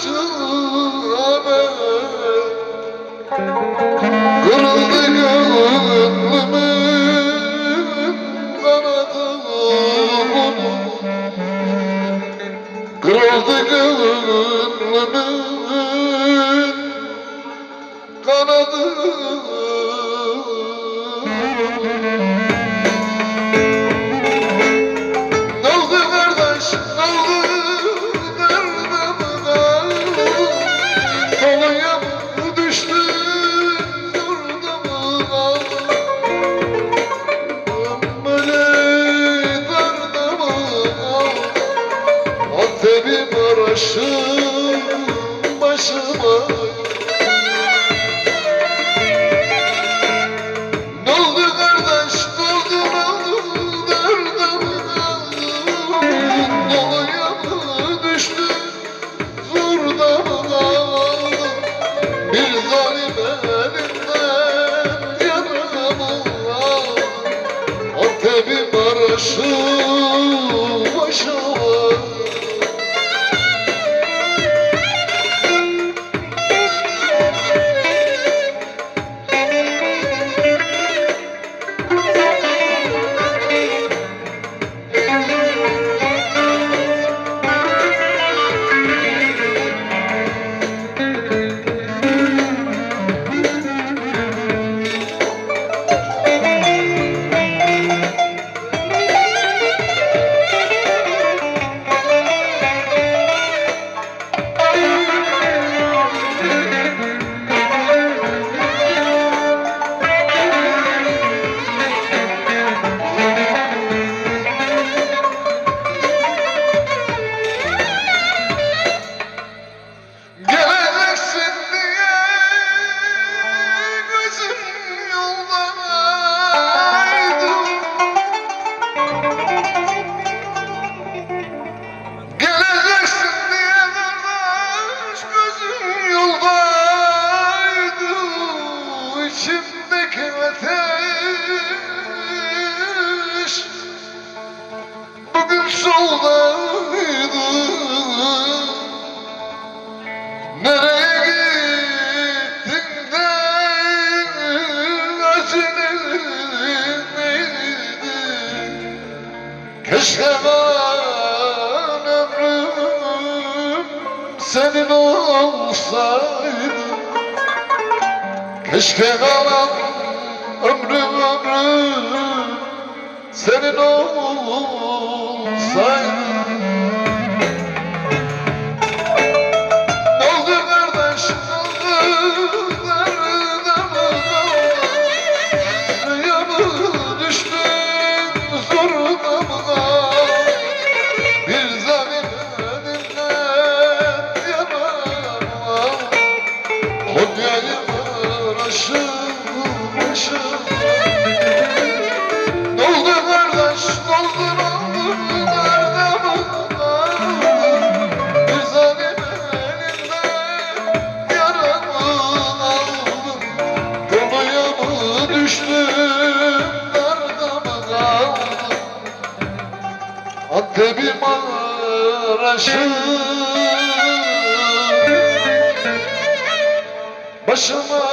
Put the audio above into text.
acıma ben Kırıldı gönlümün kanadı Kırıldı gönlümün kanadı Yaşa Keşke ben ömrüm senin olsaydı. Keşke kalan ömrüm ömrüm senin olsaydı. Sevgi maraşım Başıma